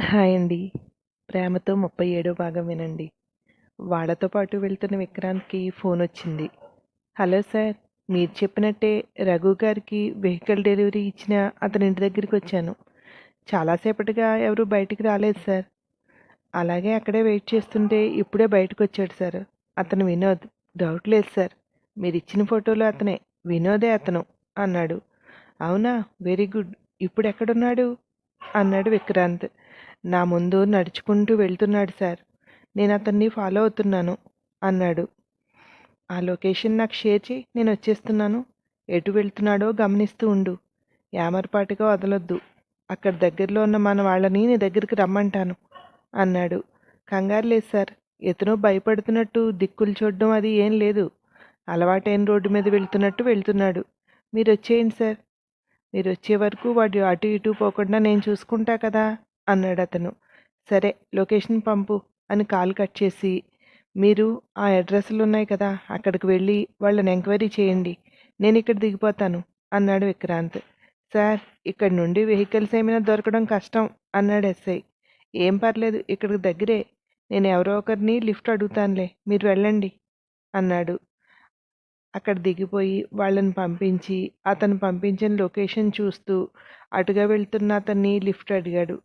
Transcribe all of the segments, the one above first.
Hi అండి. ప్రేమతో ముప్పై ఏడో భాగం వినండి. వాళ్ళతో పాటు వెళ్తున్న విక్రాంత్కి ఫోన్ వచ్చింది. హలో సార్ మీరు చెప్పినట్టే రఘు గారికి వెహికల్ డెలివరీ ఇచ్చిన అతని ఇంటి దగ్గరికి వచ్చాను. చాలాసేపటిగా ఎవరు బయటికి రాలేదు సార్. అలాగే అక్కడే వెయిట్ చేస్తుంటే ఇప్పుడే బయటకు వచ్చాడు సార్. అతను వినోద్. డౌట్ లేదు సార్. మీరు ఇచ్చిన ఫోటోలో అతనే. వినోదే అతను అన్నాడు. అవునా? Very good. ఇప్పుడు ఎక్కడున్నాడు? అన్నాడు విక్రాంత్. నా ముందు నడుచుకుంటూ వెళ్తున్నాడు సార్. నేను అతన్ని ఫాలో అవుతున్నాను అన్నాడు. ఆ లొకేషన్ నాకు షేర్ చేయి నేను వచ్చేస్తున్నాను. ఎటు వెళ్తున్నాడో గమనిస్తూ ఉండు. యామరపాటుగా వదలొద్దు. అక్కడ దగ్గరలో ఉన్న మన వాళ్ళని నీ దగ్గరికి రమ్మంటాను అన్నాడు. కంగారు లేదు సార్. ఎతనో భయపడుతున్నట్టు దిక్కులు చూడడం అది ఏం లేదు. అలవాటైన రోడ్డు మీద వెళ్తున్నట్టు వెళ్తున్నాడు. మీరు వచ్చేయండి సార్. మీరు వచ్చే వరకు వాడు అటు ఇటు పోకుండా నేను చూసుకుంటా కదా. అన్నాడు అతను సరే లొకేషన్ పంపు అని కాల్ కట్ చేసి మీరు ఆ అడ్రస్లు ఉన్నాయి కదా అక్కడికి వెళ్ళి వాళ్ళని ఎంక్వైరీ చేయండి. నేను ఇక్కడ దిగిపోతాను అన్నాడు విక్రాంత్. సార్ ఇక్కడ నుండి వెహికల్స్ ఏమైనా దొరకడం కష్టం అన్నాడు ఎస్ఐ. ఏం పర్లేదు ఇక్కడికి దగ్గరే. నేను ఎవరో ఒకరిని లిఫ్ట్ అడుగుతానులే మీరు వెళ్ళండి అన్నాడు. అక్కడ దిగిపోయి వాళ్ళని పంపించి అతను పంపించిన లొకేషన్ చూస్తూ అటుగా వెళ్తున్న అతన్ని లిఫ్ట్ అడిగాడు.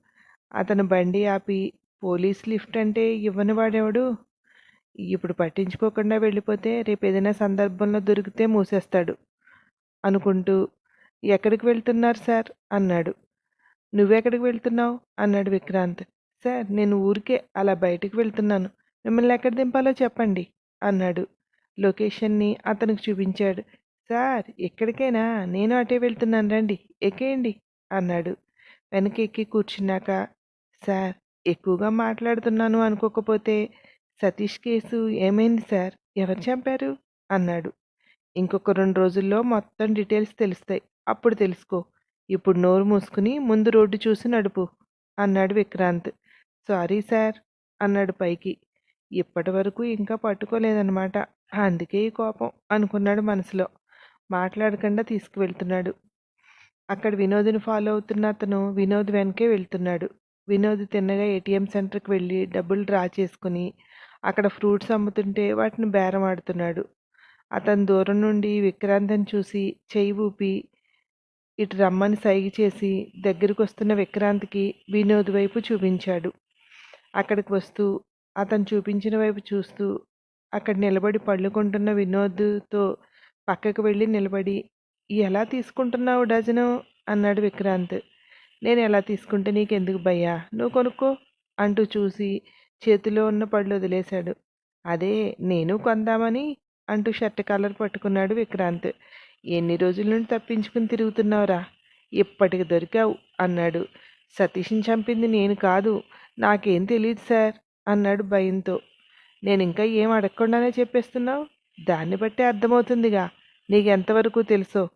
అతను బండి ఆపి పోలీస్ లిఫ్ట్ అంటే ఇవ్వని వాడేవాడు? ఇప్పుడు పట్టించుకోకుండా వెళ్ళిపోతే రేపు ఏదైనా సందర్భంలో దొరికితే మూసేస్తాడు అనుకుంటూ ఎక్కడికి వెళ్తున్నారు సార్? అన్నాడు. నువ్వెక్కడికి వెళ్తున్నావు? అన్నాడు విక్రాంత్. సార్ నేను ఊరికే అలా బయటికి వెళ్తున్నాను. మిమ్మల్ని ఎక్కడ దింపాలో చెప్పండి. అన్నాడు. లొకేషన్ని అతనికి చూపించాడు. సార్ ఎక్కడికైనా నేను అటే వెళ్తున్నాను రండి ఎక్కేయండి అన్నాడు. వెనక ఎక్కి కూర్చున్నాక సార్ ఎక్కువగా మాట్లాడుతున్నాను అనుకోకపోతే సతీష్ కేసు ఏమైంది సార్? ఎవరు చంపారు? అన్నాడు. ఇంకొక రెండు రోజుల్లో మొత్తం డీటెయిల్స్ తెలుస్తాయి. అప్పుడు తెలుసుకో. ఇప్పుడు నోరు మూసుకుని ముందు రోడ్డు చూసి నడుపు అన్నాడు విక్రాంత్. సారీ సార్ అన్నాడు పైకి. ఇప్పటి వరకు ఇంకా పట్టుకోలేదన్నమాట. అందుకే ఈ కోపం అనుకున్నాడు మనసులో. మాట్లాడకుండా తీసుకువెళ్తున్నాడు. అక్కడ వినోద్ని ఫాలో అవుతున్న అతను వినోద్ వెనకే వెళ్తున్నాడు. వినోద్ తిన్నగా ఏటీఎం సెంటర్కి వెళ్ళి డబ్బులు డ్రా చేసుకుని అక్కడ ఫ్రూట్స్ అమ్ముతుంటే వాటిని బేరం ఆడుతున్నాడు. అతను దూరం నుండి విక్రాంతిని చూసి చెయ్యి ఊపి ఇటు రమ్మని సైగ చేసి దగ్గరికి వస్తున్న విక్రాంత్కి వినోద్ వైపు చూపించాడు. అక్కడికి వస్తూ అతను చూపించిన వైపు చూస్తూ అక్కడ నిలబడి పళ్ళుకుంటున్న వినోద్తో పక్కకు వెళ్ళి నిలబడి ఎలా తీసుకుంటున్నావు డజను? అన్నాడు విక్రాంత్. నేను ఎలా తీసుకుంటే నీకెందుకు భయ్యా? నువ్వు కొనుక్కో అంటూ చూసి చేతిలో ఉన్న పళ్ళు వదిలేశాడు. అదే నేను కొందామని అంటూ షర్ట్ కలర్ పట్టుకున్నాడు విక్రాంత్. ఎన్ని రోజుల నుండి తప్పించుకుని తిరుగుతున్నావురా? ఇప్పటికి దొరికావు? అన్నాడు. సతీష్ని చంపింది నేను కాదు. నాకేం తెలియదు సార్ అన్నాడు భయంతో. నేను ఇంకా ఏం అడగకుండానే చెప్పేస్తున్నావు? దాన్ని బట్టి అర్థమవుతుందిగా. నీకు ఎంతవరకు తెలుసో?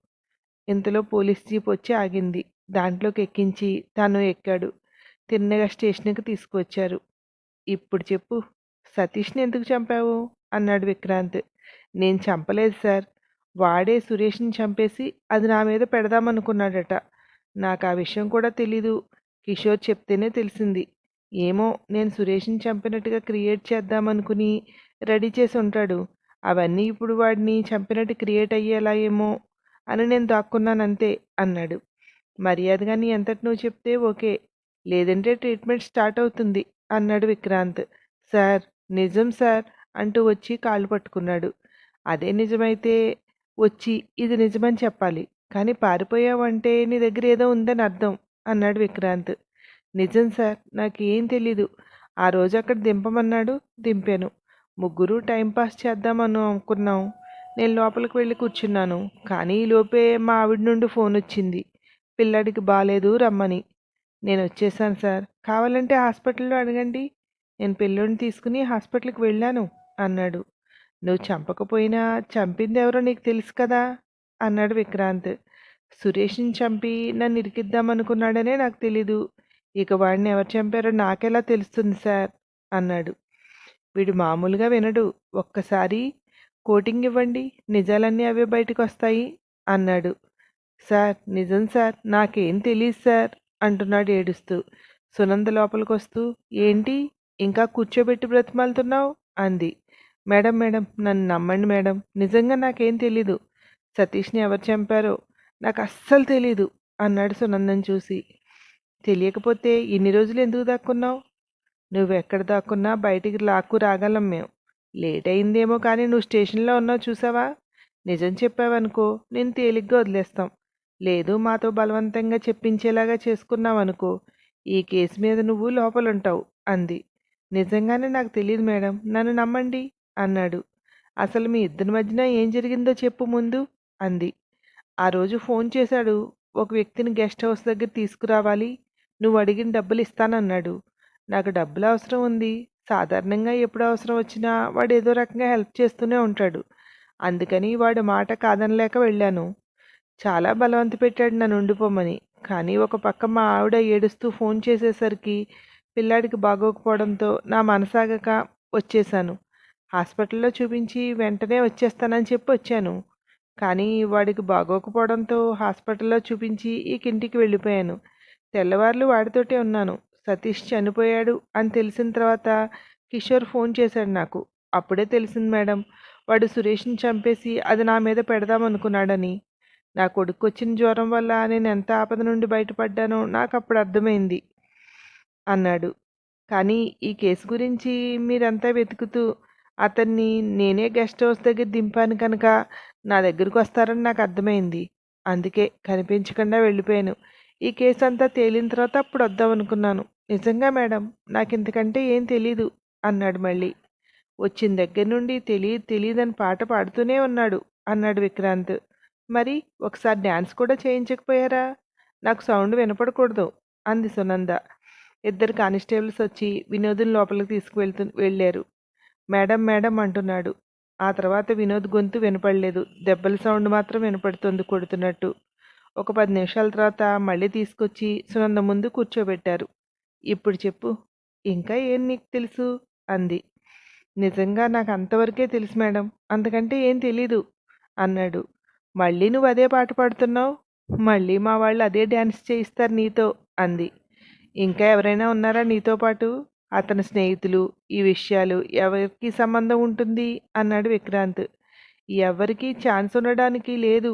ఇంతలో పోలీస్ జీప్ వచ్చి ఆగింది. దాంట్లోకి ఎక్కించి తను ఎక్కాడు. తిన్నగా స్టేషన్కి తీసుకువచ్చారు. ఇప్పుడు చెప్పు సతీష్ని ఎందుకు చంపావు? అన్నాడు విక్రాంత్. నేను చంపలేదు సార్. వాడే సురేష్ని చంపేసి అది నా మీద పెడదామనుకున్నాడట. నాకు ఆ విషయం కూడా తెలీదు. కిషోర్ చెప్తేనే తెలిసింది. ఏమో నేను సురేష్ని చంపినట్టుగా క్రియేట్ చేద్దామనుకుని రెడీ చేసి ఉంటాడు. అవన్నీ ఇప్పుడు వాడిని చంపినట్టు క్రియేట్ అయ్యేలా ఏమో అని నేను దాక్కున్నానంతే అన్నాడు. మర్యాదగా నీ అంతటి నువ్వు చెప్తే ఓకే. లేదంటే ట్రీట్మెంట్ స్టార్ట్ అవుతుంది అన్నాడు విక్రాంత్. సార్ నిజం సార్ అంటూ వచ్చి కాళ్ళు పట్టుకున్నాడు. అదే నిజమైతే వచ్చి ఇది నిజమని చెప్పాలి. కానీ పారిపోయావంటే నీ దగ్గర ఏదో ఉందని అర్థం అన్నాడు విక్రాంత్. నిజం సార్ నాకేం తెలీదు. ఆ రోజు అక్కడ దింపమన్నాడు దింపాను. ముగ్గురు టైంపాస్ చేద్దామని అనుకున్నాం. నేను లోపలికి వెళ్ళి కూర్చున్నాను. కానీ ఈలోపే మా ఆవిడ నుండి ఫోన్ వచ్చింది. పిల్లాడికి బాగాలేదు రమ్మని. నేను వచ్చేసాను సార్. కావాలంటే హాస్పిటల్లో అడగండి. నేను పిల్లోడిని తీసుకుని హాస్పిటల్కి వెళ్ళాను అన్నాడు. నువ్వు చంపకపోయినా చంపింది ఎవరో నీకు తెలుసు కదా? అన్నాడు విక్రాంత్. సురేష్ని చంపి నన్ను ఇరికిద్దామనుకున్నాడనే నాకు తెలీదు. ఇక వాడిని ఎవరు చంపారో నాకెలా తెలుస్తుంది సార్? అన్నాడు. వీడు మామూలుగా వినడు. ఒక్కసారి కోటింగ్ ఇవ్వండి. నిజాలన్నీ అవే బయటకు వస్తాయి అన్నాడు. సార్ నిజం సార్. నాకేం తెలియదు సార్ అంటున్నాడు ఏడుస్తూ. సునంద లోపలికొస్తూ ఏంటి? ఇంకా కూర్చోబెట్టి బ్రతిమాలుతున్నావు? అంది. మేడం మేడం నన్ను నమ్మండి మేడం. నిజంగా నాకేం తెలీదు. సతీష్ని ఎవరు చంపారో నాకు అస్సలు తెలీదు అన్నాడు సునందని చూసి. తెలియకపోతే ఇన్ని రోజులు ఎందుకు దాక్కున్నావు? నువ్వు ఎక్కడ దాక్కున్నా బయటికి లాక్కు రాగలం మేము. లేట్ అయిందేమో కానీ నువ్వు స్టేషన్లో ఉన్నావు చూసావా? నిజం చెప్పావనుకో నేను తేలిగ్గా వదిలేస్తాం. లేదు మాతో బలవంతంగా చెప్పించేలాగా చేసుకున్నావనుకో ఈ కేసు మీద నువ్వు లోపలుంటావు అంది. నిజంగానే నాకు తెలియదు మేడం నన్ను నమ్మండి అన్నాడు. అసలు మీ ఇద్దరి మధ్యన ఏం జరిగిందో చెప్పు ముందు అంది. ఆ రోజు ఫోన్ చేశాడు ఒక వ్యక్తిని గెస్ట్ హౌస్ దగ్గర తీసుకురావాలి నువ్వు అడిగిన డబ్బులు ఇస్తానన్నాడు. నాకు డబ్బులు అవసరం ఉంది సాధారణంగా ఎప్పుడు అవసరం వచ్చినా వాడు ఏదో రకంగా హెల్ప్ చేస్తూనే ఉంటాడు. అందుకని వాడి మాట కాదనలేక వెళ్ళాను. చాలా బలవంత పెట్టాడు నన్ను ఉండిపోమని. కానీ ఒక పక్క మా ఆవిడ ఏడుస్తూ ఫోన్ చేసేసరికి పిల్లాడికి బాగోకపోవడంతో నా మనసాగక వచ్చేసాను హాస్పిటల్లో చూపించి వెంటనే వచ్చేస్తానని చెప్పి వచ్చాను. కానీ వాడికి బాగోకపోవడంతో హాస్పిటల్లో చూపించి ఈ ఇంటికి వెళ్ళిపోయాను. తెల్లవార్లు వాడితోటే ఉన్నాను. సతీష్ చనిపోయాడు అని తెలిసిన తర్వాత కిషోర్ ఫోన్ చేశాడు నాకు. అప్పుడే తెలిసింది మేడం వాడు సురేష్ని చంపేసి అది నా మీద పెడదామనుకున్నాడని. నా కొడుకు వచ్చిన జ్వరం వల్ల నేను ఎంత ఆపద నుండి బయటపడ్డానో నాకు అప్పుడు అర్థమైంది అన్నాడు. కానీ ఈ కేసు గురించి మీరంతా వెతుకుతూ అతన్ని నేనే గెస్ట్ హౌస్ దగ్గర దింపాను కనుక నా దగ్గరకు వస్తారని నాకు అర్థమైంది. అందుకే కనిపించకుండా వెళ్ళిపోయాను. ఈ కేసు అంతా తేలిన తర్వాత అప్పుడు వద్దాం అనుకున్నాను. నిజంగా మేడం నాకు ఇంతకంటే ఏం తెలీదు అన్నాడు మళ్ళీ. వచ్చిన దగ్గర నుండి తెలియదు తెలియదని పాట పాడుతూనే ఉన్నాడు అన్నాడు విక్రాంత్. మరి ఒకసారి డ్యాన్స్ కూడా చేయించకపోయారా? నాకు సౌండ్ వినపడకూడదు అంది సునంద. ఇద్దరు కానిస్టేబుల్స్ వచ్చి వినోదుని లోపలికి తీసుకువెళ్తు వెళ్ళారు. మేడం మేడం అంటున్నాడు. ఆ తర్వాత వినోద్ గొంతు వినపడలేదు. దెబ్బల సౌండ్ మాత్రం వినపడుతుంది కొడుతున్నట్టు. ఒక పది నిమిషాల తర్వాత మళ్ళీ తీసుకొచ్చి సునంద ముందు కూర్చోబెట్టారు. ఇప్పుడు చెప్పు ఇంకా ఏం నీకు తెలుసు? అంది. నిజంగా నాకు అంతవరకే తెలుసు మేడం అంతకంటే ఏం తెలీదు అన్నాడు. మళ్ళీ నువ్వు అదే పాట పాడుతున్నావు? మళ్ళీ మా వాళ్ళు అదే డ్యాన్స్ చేయిస్తారు నీతో అంది. ఇంకా ఎవరైనా ఉన్నారా నీతో పాటు? అతని స్నేహితులు ఈ విషయాలు ఎవరికి సంబంధం ఉంటుంది? అన్నాడు విక్రాంత్. ఎవరికీ ఛాన్స్ ఉండడానికి లేదు.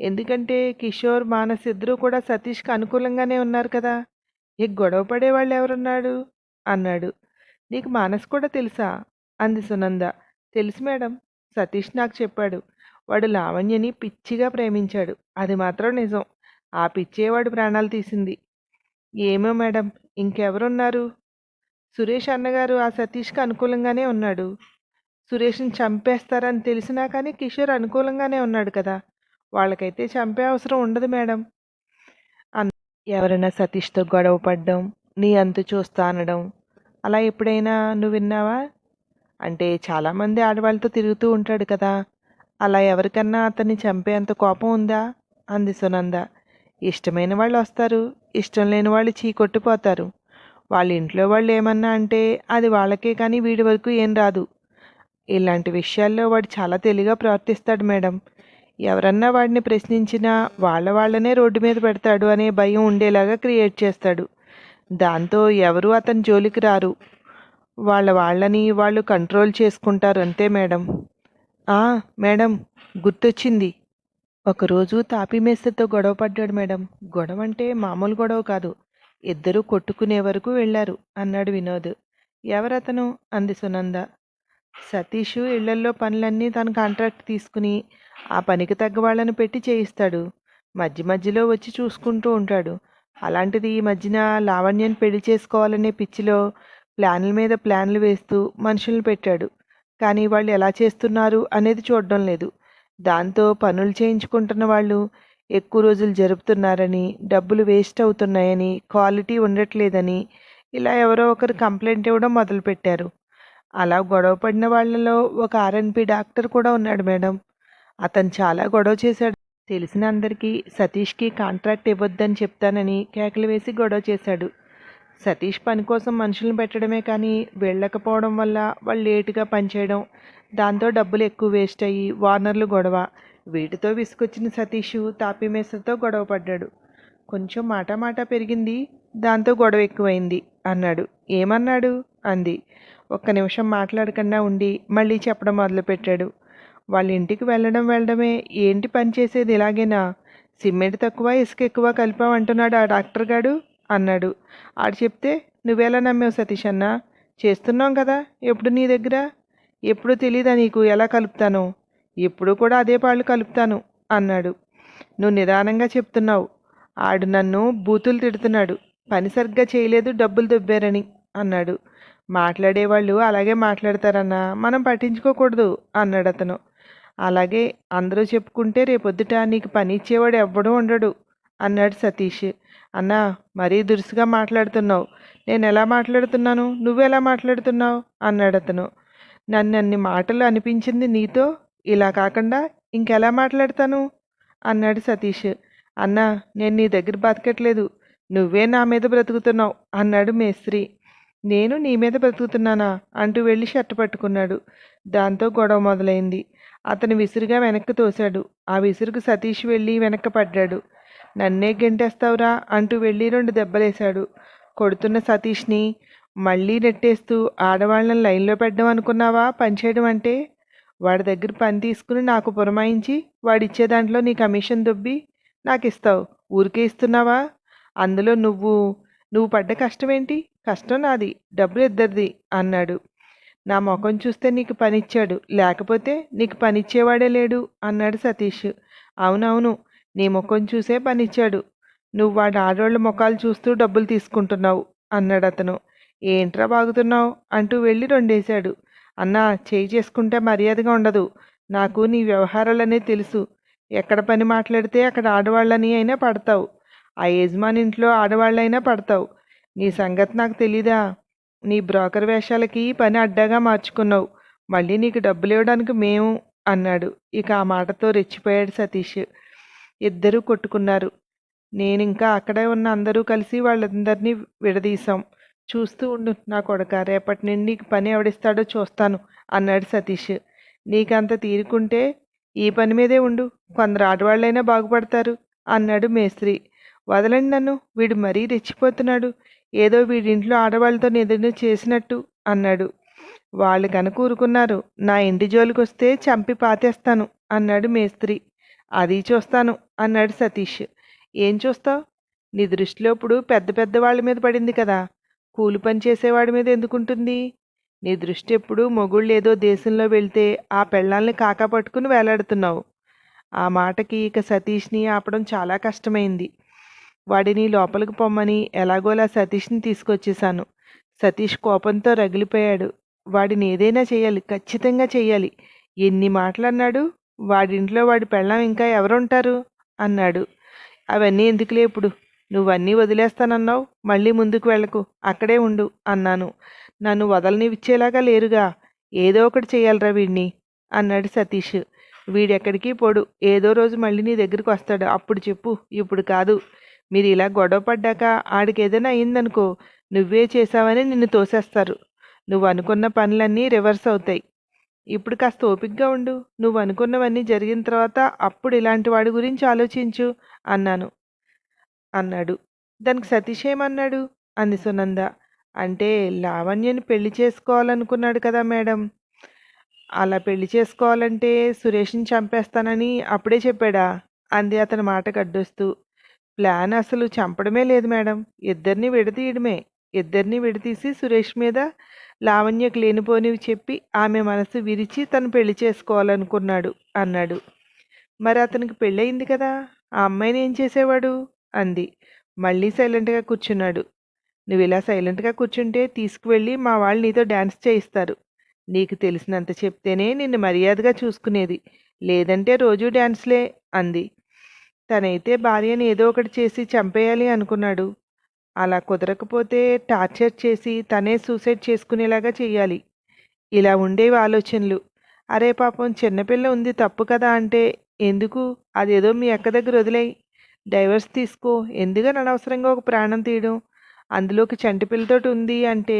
ఎందుకంటే కిషోర్ మానస్ ఇద్దరూ కూడా సతీష్కి అనుకూలంగానే ఉన్నారు కదా. ఇక గొడవ పడేవాళ్ళు ఎవరున్నాడు అన్నాడు. నీకు మానస్ కూడా తెలుసా? అంది సునంద. తెలుసు మేడం. సతీష్ నాకు చెప్పాడు. వాడు లావణ్యని పిచ్చిగా ప్రేమించాడు. అది మాత్రం నిజం. ఆ పిచ్చేవాడు ప్రాణాలు తీసింది. ఏమో మేడం ఇంకెవరున్నారు? సురేష్ అన్నగారు ఆ సతీష్కి అనుకూలంగానే ఉన్నాడు. సురేష్ని చంపేస్తారని తెలిసినా కానీ కిషోర్ అనుకూలంగానే ఉన్నాడు కదా. వాళ్ళకైతే చంపే అవసరం ఉండదు మేడం. అన్ ఎవరైనా సతీష్తో గొడవ పడ్డం నీ అంతు చూస్తా అనడం అలా ఎప్పుడైనా నువ్వు విన్నావా? అంటే చాలామంది ఆడవాళ్ళతో తిరుగుతూ ఉంటాడు కదా. అలా ఎవరికన్నా అతన్ని చంపేంత కోపం ఉందా? అంది సునంద. ఇష్టమైన వాళ్ళు వస్తారు ఇష్టం లేని వాళ్ళు చీకొట్టిపోతారు వాళ్ళ ఇంట్లో వాళ్ళు ఏమన్నా అంటే అది వాళ్ళకే కానీ వీడి వరకు ఏం రాదు. ఇలాంటి విషయాల్లో వాడు చాలా తెలివిగా ప్రవర్తిస్తాడు మేడం. ఎవరన్నా వాడిని ప్రశ్నించినా వాళ్ళ వాళ్ళనే రోడ్డు మీద పెడతాడు అనే భయం ఉండేలాగా క్రియేట్ చేస్తాడు. దాంతో ఎవరు అతని జోలికి రారు. వాళ్ళ వాళ్ళని వాళ్ళు కంట్రోల్ చేసుకుంటారు అంతే మేడం. ఆ మేడం గుర్తొచ్చింది. ఒకరోజు తాపీ మేస్త్రితో గొడవ పడ్డాడు మేడం. గొడవ అంటే మామూలు గొడవ కాదు. ఇద్దరూ కొట్టుకునే వరకు వెళ్ళారు అన్నాడు వినోద్. ఎవరతను? అంది సునంద. సతీష్ ఇళ్ళల్లో పనులన్నీ తన కాంట్రాక్ట్ తీసుకుని ఆ పనికి తగ్గ వాళ్ళని పెట్టి చేయిస్తాడు. మధ్య మధ్యలో వచ్చి చూసుకుంటూ ఉంటాడు. అలాంటిది ఈ మధ్యన లావణ్యని పెళ్ళి చేసుకోవాలనే పిచ్చిలో ప్లాన్ల మీద ప్లాన్లు వేస్తూ మనుషుల్ని పెట్టాడు. కానీ వాళ్ళు ఎలా చేస్తున్నారు అనేది చూడడం లేదు. దాంతో పనులు చేయించుకుంటున్న వాళ్ళు ఎక్కువ రోజులు జరుపుతున్నారని డబ్బులు వేస్ట్ అవుతున్నాయని క్వాలిటీ ఉండట్లేదని ఇలా ఎవరో ఒకరు కంప్లైంట్ ఇవ్వడం మొదలుపెట్టారు. అలా గొడవ పడిన వాళ్ళలో ఒక ఆర్ఎన్పి డాక్టర్ కూడా ఉన్నాడు మేడం. అతను చాలా గొడవ చేశాడు. తెలిసిన అందరికీ సతీష్కి కాంట్రాక్ట్ ఇవ్వద్దని చెప్తానని కేకలు వేసి గొడవ చేశాడు. సతీష్ పని కోసం మనుషులను పెట్టడమే కానీ వెళ్ళకపోవడం వల్ల వాళ్ళు లేటుగా పనిచేయడం దాంతో డబ్బులు ఎక్కువ వేస్ట్ అయ్యి వార్నర్లు గొడవ. వీటితో విసుకొచ్చిన సతీష్ తాపీ మేస్త్రితో గొడవ పడ్డాడు. కొంచెం మాట మాట పెరిగింది దాంతో గొడవ ఎక్కువైంది అన్నాడు. ఏమన్నాడు? అంది. ఒక్క నిమిషం మాట్లాడకుండా ఉండి మళ్ళీ చెప్పడం మొదలుపెట్టాడు. వాళ్ళ ఇంటికి వెళ్ళడం వెళ్ళడమే ఏంటి పని చేసేది ఇలాగేనా? సిమెంట్ తక్కువ ఇసుక ఎక్కువ కలిపామంటున్నాడు ఆ డాక్టర్ గాడు. అన్నాడు. ఆడు చెప్తే నువ్వెలా నమ్మావు సతీష్ అన్న? చేస్తున్నాం కదా ఎప్పుడు నీ దగ్గర? ఎప్పుడు తెలీదా నీకు ఎలా కలుపుతాను? ఎప్పుడు కూడా అదే పాళ్ళు కలుపుతాను అన్నాడు. నువ్వు నిదానంగా చెప్తున్నావు. ఆడు నన్ను బూతులు తిడుతున్నాడు. పని సరిగ్గా చేయలేదు డబ్బులు దొబ్బారని అన్నాడు. మాట్లాడేవాళ్ళు అలాగే మాట్లాడతారన్నా మనం పట్టించుకోకూడదు అన్నాడు అతను. అలాగే అందరూ చెప్పుకుంటే రేపొద్దుట నీకు పని ఇచ్చేవాడు ఎవ్వడూ ఉండడు. అన్నాడు సతీష్. అన్నా మరీ దురుసుగా మాట్లాడుతున్నావు. నేను ఎలా మాట్లాడుతున్నాను? నువ్వెలా మాట్లాడుతున్నావు? అన్నాడు అతను. నన్ను అన్ని మాటలు అనిపించింది నీతో? ఇలా కాకుండా ఇంకెలా మాట్లాడతాను? అన్నాడు సతీష్. అన్నా నేను నీ దగ్గర బతకట్లేదు. నువ్వే నా మీద బ్రతుకుతున్నావు అన్నాడు మేస్త్రి. నేను నీ మీద బ్రతుకుతున్నానా? అంటూ వెళ్ళి షర్ట్ పట్టుకున్నాడు. దాంతో గొడవ మొదలైంది. అతను విసురుగా వెనక్కి తోశాడు. ఆ విసురుకు సతీష్ వెళ్ళి వెనక్కి పడ్డాడు. నన్నే గెంటేస్తావురా అంటూ వెళ్ళి రెండు దెబ్బలేశాడు. కొడుతున్న సతీష్ని మళ్ళీ నెట్టేస్తూ ఆడవాళ్ళని లైన్లో పెట్టడం అనుకున్నావా? పనిచేయడం అంటే? వాడి దగ్గర పని తీసుకుని నాకు పురమాయించి వాడిచ్చే దాంట్లో నీ కమిషన్ దొబ్బి నాకు ఇస్తావు ఊరికే ఇస్తున్నావా? అందులో నువ్వు నువ్వు పడ్డ కష్టం ఏంటి కష్టం నాది డబ్బులు ఇద్దరిది అన్నాడు. నా ముఖం చూస్తే నీకు పనిచ్చాడు. లేకపోతే నీకు పనిచ్చేవాడే లేడు అన్నాడు సతీష్. అవునవును నీ ముఖం చూసే పనిచ్చాడు. నువ్వు వాడి ఆడవాళ్ళ ముఖాలు చూస్తూ డబ్బులు తీసుకుంటున్నావు అన్నాడు అతను. ఏంట్రా బాగుతున్నావు? అంటూ వెళ్ళి రెండేశాడు. అన్నా చేయి చేసుకుంటే మర్యాదగా ఉండదు. నాకు నీ వ్యవహారాలనే తెలుసు. ఎక్కడ పని మాట్లాడితే అక్కడ ఆడవాళ్ళని అయినా పడతావు. ఆ యజమాని ఇంట్లో ఆడవాళ్ళైనా పడతావు. నీ సంగతి నాకు తెలీదా? నీ బ్రోకర్ వేషాలకి పని అడ్డాగా మార్చుకున్నావు. మళ్ళీ నీకు డబ్బులు ఇవ్వడానికి మేము అన్నాడు. ఇక ఆ మాటతో రెచ్చిపోయాడు సతీష్. ఇద్దరూ కొట్టుకున్నారు. నేను ఇంకా అక్కడే ఉన్న అందరూ కలిసి వాళ్ళందరినీ విడదీశాం. చూస్తూ ఉండు నా కొడక రేపటి నుండి నీకు పని ఎవడిస్తాడో చూస్తాను అన్నాడు సతీష్. నీకంత తీరుకుంటే ఈ పని మీదే ఉండు కొందరు ఆడవాళ్ళైనా బాగుపడతారు అన్నాడు మేస్త్రి. వదలండి నన్ను వీడు మరీ రెచ్చిపోతున్నాడు ఏదో వీడింట్లో ఆడవాళ్ళతో నిద్ర చేసినట్టు అన్నాడు. వాళ్ళు కనుక ఊరుకున్నారు నా ఇంటి జోలికి వస్తే చంపి పాతేస్తాను అన్నాడు మేస్త్రి. అది చూస్తాను అన్నాడు సతీష్. ఏం చూస్తావు? నీ దృష్టిలో ఇప్పుడు పెద్ద పెద్ద వాళ్ళ మీద పడింది కదా. కూలి పని చేసేవాడి మీద ఎందుకుంటుంది? నీ దృష్టి ఎప్పుడు మొగుళ్ళు ఏదో దేశంలో వెళ్తే ఆ పెళ్ళాల్ని కాకా పట్టుకుని వేలాడుతున్నావు. ఆ మాటకి ఇక సతీష్ని ఆపడం చాలా కష్టమైంది. వాడిని లోపలికి పొమ్మని ఎలాగోలా సతీష్ని తీసుకొచ్చేశాను. సతీష్ కోపంతో రగిలిపోయాడు. వాడిని ఏదైనా చేయాలి ఖచ్చితంగా చేయాలి. ఎన్ని మాటలు అన్నాడు వాడింట్లో వాడి పెళ్ళం ఇంకా ఎవరుంటారు? అన్నాడు. అవన్నీ ఎందుకులే ఇప్పుడు? నువ్వన్నీ వదిలేస్తానన్నావు. మళ్ళీ ముందుకు వెళ్ళకు. అక్కడే ఉండు అన్నాను. నన్ను వదలనివిచ్చేలాగా లేరుగా. ఏదో ఒకటి చేయాలరా వీడిని అన్నాడు సతీష్. వీడెక్కడికి పోడు. ఏదో రోజు మళ్ళీ నీ దగ్గరికి వస్తాడు. అప్పుడు చెప్పు. ఇప్పుడు కాదు. మీరు ఇలా గొడవ పడ్డాక ఆడికి ఏదైనా అయిందనుకో నువ్వే చేసావని నిన్ను తోసేస్తారు. నువ్వు అనుకున్న పనులన్నీ రివర్స్ అవుతాయి. ఇప్పుడు కాస్త ఓపిగ్గా ఉండు. నువ్వు అనుకున్నవన్నీ జరిగిన తర్వాత అప్పుడు ఇలాంటి వాడి గురించి ఆలోచించు అన్నాను. అన్నాడు. దానికి సతీష్ ఏమన్నాడు? అంది సునంద. అంటే లావణ్యని పెళ్ళి చేసుకోవాలనుకున్నాడు కదా మేడం. అలా పెళ్ళి చేసుకోవాలంటే సురేష్ని చంపేస్తానని అప్పుడే చెప్పాడా? అంది అతని మాట గడ్డొస్తూ. ప్లాన్ అసలు చంపడమే లేదు మేడం. ఇద్దరిని విడదీయడమే. ఇద్దరిని విడదీసి సురేష్ మీద లావణ్యకు లేనిపోనివి చెప్పి ఆమె మనసు విరిచి తను పెళ్ళి చేసుకోవాలనుకున్నాడు అన్నాడు. మరి అతనికి పెళ్ళయింది కదా ఆ అమ్మాయిని ఏం చేసేవాడు? అంది. మళ్ళీ సైలెంట్గా కూర్చున్నాడు. నువ్వు ఇలా సైలెంట్గా కూర్చుంటే తీసుకువెళ్ళి మా వాళ్ళు నీతో డ్యాన్స్ చేయిస్తారు. నీకు తెలిసినంత చెప్తేనే నిన్ను మర్యాదగా చూసుకునేది. లేదంటే రోజూ డ్యాన్స్లే అంది. తనైతే భార్యని ఏదో ఒకటి చేసి చంపేయాలి అనుకున్నాడు. అలా కుదరకపోతే టార్చర్ చేసి తనే సూసైడ్ చేసుకునేలాగా చేయాలి ఇలా ఉండేవి ఆలోచనలు. అరే పాపం చిన్నపిల్ల ఉంది తప్పు కదా అంటే ఎందుకు? అదేదో మీ అక్క దగ్గర వదిలేయి. డైవర్స్ తీసుకో. ఎందుకని అనవసరంగా ఒక ప్రాణం తీయడం? అందులోకి చంటిపిల్లతోటి ఉంది అంటే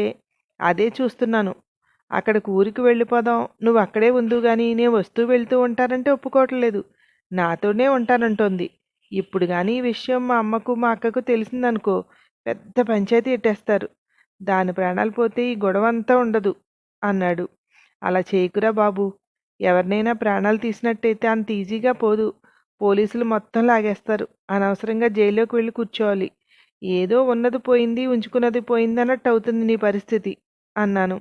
అదే చూస్తున్నాను. అక్కడికి ఊరికి వెళ్ళిపోదాం. నువ్వు అక్కడే ఉందు కానీ నేను వస్తూ వెళ్తూ ఉంటానంటే ఒప్పుకోవట్లేదు. నాతోనే ఉంటానంటోంది. ఇప్పుడు కానీ ఈ విషయం మా అమ్మకు మా అక్కకు తెలిసిందనుకో పెద్ద పంచాయతీ ఎట్టేస్తారు. దాని ప్రాణాలు పోతే ఈ గొడవ అంతా ఉండదు అన్నాడు. అలా చేయకురా బాబు. ఎవరినైనా ప్రాణాలు తీసినట్టయితే అంత ఈజీగా పోదు. పోలీసులు మొత్తం లాగేస్తారు. అనవసరంగా జైల్లోకి వెళ్ళి కూర్చోవాలి. ఏదో ఉన్నది పోయింది ఉంచుకున్నది పోయింది అన్నట్టు అవుతుంది నీ పరిస్థితి అన్నాను.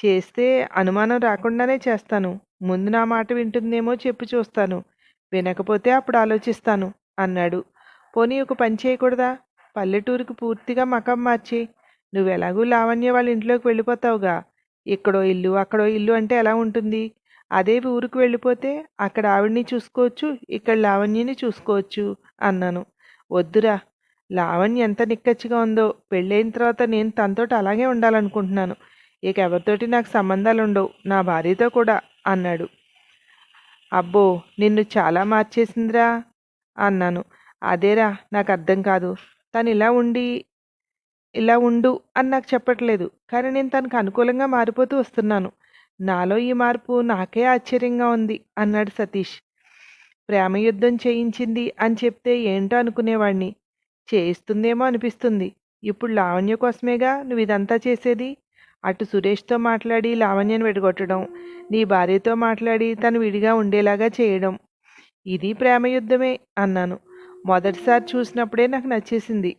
చేస్తే అనుమానం రాకుండానే చేస్తాను. ముందు నా మాట వింటుందేమో చెప్పి చూస్తాను. వినకపోతే అప్పుడు ఆలోచిస్తాను అన్నాడు. పోనీ ఒక పని చేయకూడదా? పల్లెటూరుకి పూర్తిగా మకం మార్చి నువ్వు ఎలాగూ లావణ్య వాళ్ళ ఇంట్లోకి వెళ్ళిపోతావుగా. ఇక్కడో ఇల్లు అక్కడో ఇల్లు అంటే ఎలా ఉంటుంది? అదే ఊరికి వెళ్ళిపోతే అక్కడ ఆవిడ్ని చూసుకోవచ్చు ఇక్కడ లావణ్యని చూసుకోవచ్చు అన్నాను. వద్దురా లావణ్య ఎంత నిక్కచ్చిగా ఉందో. పెళ్ళైన తర్వాత నేను తనతోటి అలాగే ఉండాలనుకుంటున్నాను. ఇక ఎవరితోటి నాకు సంబంధాలు ఉండవు నా భార్యతో కూడా అన్నాడు. అబ్బో నిన్ను చాలా మార్చేసిందిరా అన్నాను. అదేరా నాకు అర్థం కాదు. తను ఇలా ఉండి ఇలా ఉండు అని నాకు చెప్పట్లేదు. కానీ నేను తనకు అనుకూలంగా మారిపోతూ వస్తున్నాను. నాలో ఈ మార్పు నాకే ఆశ్చర్యంగా ఉంది అన్నాడు సతీష్. ప్రేమ యుద్ధం చేయించింది అని చెప్తే ఏంటో అనుకునేవాడిని చేయిస్తుందేమో అనిపిస్తుంది. ఇప్పుడు లావణ్య కోసమేగా నువ్వు ఇదంతా చేసేది? అటు సురేష్తో మాట్లాడి లావణ్యను విడగొట్టడం నీ భార్యతో మాట్లాడి తను విడిగా ఉండేలాగా చేయడం. ఇది ప్రేమ యుద్ధమే అన్నాను. మొదటిసారి చూసినప్పుడే నాకు నచ్చేసింది.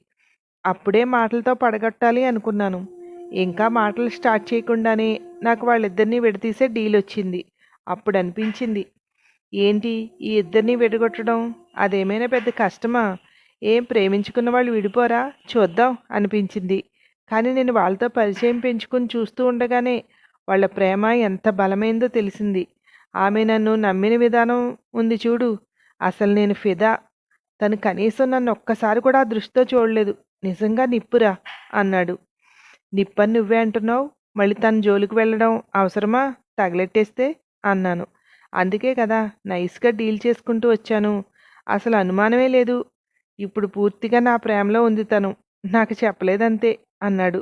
అప్పుడే మాటలతో పడగొట్టాలి అనుకున్నాను. ఇంకా మాటలు స్టార్ట్ చేయకుండానే నాకు వాళ్ళిద్దరినీ విడతీసే డీల్ వచ్చింది. అప్పుడు అనిపించింది ఏంటి ఈ ఇద్దరిని విడగొట్టడం? అదేమైనా పెద్ద కష్టమా? ఏం ప్రేమించుకున్న వాళ్ళు విడిపోరా? చూద్దాం అనిపించింది. కానీ నేను వాళ్ళతో పరిచయం పెంచుకుని చూస్తూ ఉండగానే వాళ్ళ ప్రేమ ఎంత బలమైందో తెలిసింది. ఆమె నన్ను నమ్మిన విధానం ఉంది చూడు. అసలు నేను ఫిదా తను కనీసం నన్ను ఒక్కసారి కూడా ఆ దృష్టితో చూడలేదు. నిజంగా నిప్పురా? అన్నాడు. నిప్పని నువ్వే అంటున్నావు? మళ్ళీ తన జోలికి వెళ్ళడం అవసరమా? తగలెట్టేస్తే? అన్నాను. అందుకే కదా నైస్గా డీల్ చేసుకుంటూ వచ్చాను. అసలు అనుమానమే లేదు. ఇప్పుడు పూర్తిగా నా ప్రేమలో ఉంది తను. నాకు చెప్పలేదంతే అన్నాడు.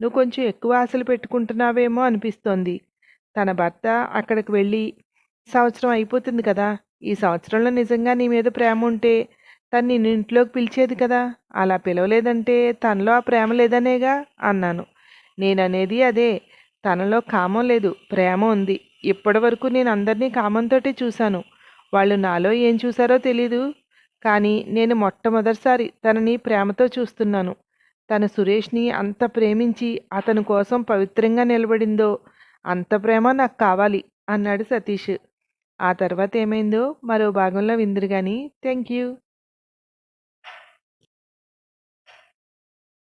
నువ్వు కొంచెం ఎక్కువ ఆశలు పెట్టుకుంటున్నావేమో అనిపిస్తోంది. తన భర్త అక్కడికి వెళ్ళి సంవత్సరం అయిపోతుంది కదా. ఈ సంవత్సరంలో నిజంగా నీ మీద ప్రేమ ఉంటే తను నిన్ను ఇంట్లోకి పిలిచేది కదా. అలా పిలవలేదంటే తనలో ఆ ప్రేమ లేదనేగా అన్నాను. నేననేది అదే. తనలో కామం లేదు ప్రేమ ఉంది. ఇప్పటి వరకు నేను అందరినీ కామంతోటే చూశాను. వాళ్ళు నాలో ఏం చూశారో తెలీదు. కానీ నేను మొట్టమొదటిసారి తనని ప్రేమతో చూస్తున్నాను. తన సురేష్ని అంత ప్రేమించి అతని కోసం పవిత్రంగా నిలబడిందో అంత ప్రేమ నాకు కావాలి అన్నాడు సతీష్. ఆ తర్వాత ఏమైందో మరో భాగంలో విందురు కానీ థ్యాంక్ యూ.